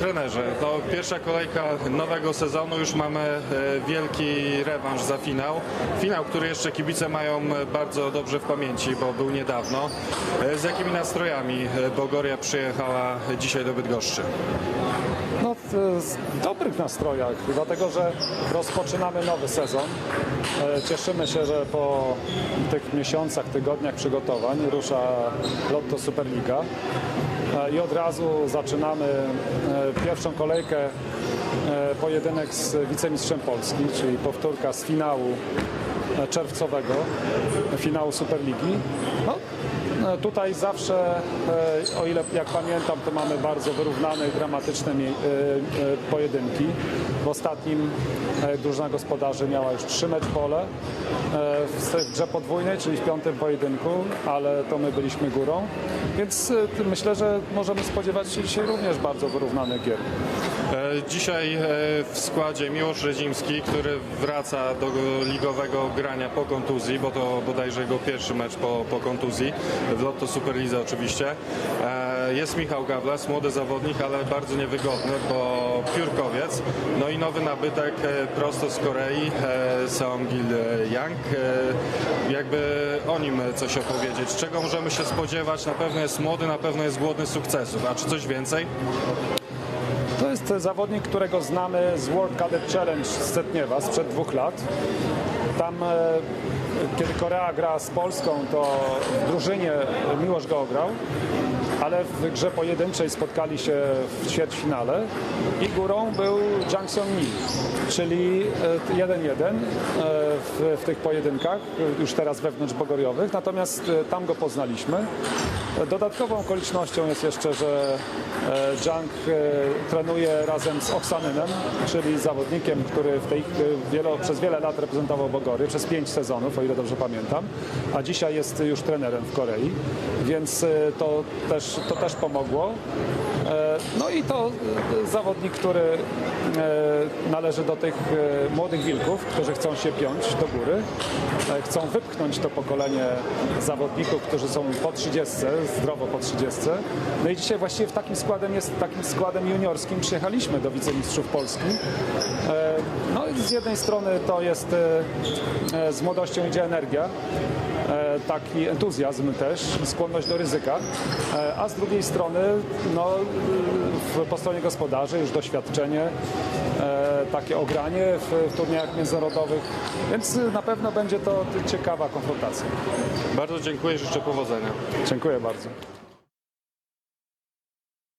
trenerze, to pierwsza kolejka nowego sezonu, już mamy e, wielki rewanż za finał. Finał, który jeszcze kibice mają e, bardzo dobrze w pamięci, bo był niedawno. E, Z jakimi nastrojami Bogoria przyjechała dzisiaj do Bydgoszczy? No, w dobrych nastrojach, dlatego że rozpoczynamy nowy sezon. Cieszymy się, że po tych miesiącach, tygodniach przygotowań rusza Lotto Superliga i od razu zaczynamy e, pierwszą kolejkę e, pojedynek z wicemistrzem Polski, czyli powtórka z finału e, czerwcowego, finału Superligi. No, tutaj zawsze, e, o ile jak pamiętam, to mamy bardzo wyrównane dramatyczne e, e, pojedynki. W ostatnim e, drużyna gospodarzy miała już trzy mecz pole e, w grze podwójnej, czyli w piątym pojedynku, ale to my byliśmy górą. Więc e, myślę, że możemy spodziewać się dzisiaj również bardzo wyrównanych gier. E, Dzisiaj e, w składzie Miłosz Redzimski, który wraca do ligowego grania po kontuzji, bo to bodajże jego pierwszy mecz po, po kontuzji, w Lotto Superlidze oczywiście. E, Jest Michał Gawles, młody zawodnik, ale bardzo niewygodny, bo piórkowiec. No i nowy nabytek e, prosto z Korei, e, Seong-gil Yang. Jakby o nim coś opowiedzieć. Czego możemy się spodziewać? Na pewno jest młody, na pewno jest głodny sukcesów. A czy coś więcej? To jest zawodnik, którego znamy z World Cadet Challenge z Setniewa sprzed dwóch lat. Tam, e, kiedy Korea gra z Polską, to w drużynie Miłosz go ograł, ale w grze pojedynczej spotkali się w ćwierćfinale i górą był Jang Song Mi, czyli e, 1-1 e, w, w tych pojedynkach, e, już teraz wewnątrz Bogoriowych, natomiast e, tam go poznaliśmy. Dodatkową okolicznością jest jeszcze, że e, Jang e, trenuje razem z Oksanynem, czyli zawodnikiem, który w tej, e, wielo, przez wiele lat reprezentował Bogory, przez pięć sezonów, o ile dobrze pamiętam, a dzisiaj jest już trenerem w Korei, więc e, to też, to też pomogło. No i to e, zawodnik, który e, należy do tych e, młodych wilków, którzy chcą się piąć do góry, chcą wypchnąć to pokolenie zawodników, którzy są po 30, zdrowo po 30. No i dzisiaj właściwie w takim składem jest takim składem juniorskim przyjechaliśmy do wicemistrzów Polski. No i z jednej strony to jest z młodością idzie energia, taki entuzjazm też, skłonność do ryzyka, a z drugiej strony no, po stronie gospodarzy już doświadczenie, e, takie ogranie w, w turniejach międzynarodowych, więc na pewno będzie to ciekawa konfrontacja. Bardzo dziękuję, życzę powodzenia. Dziękuję bardzo.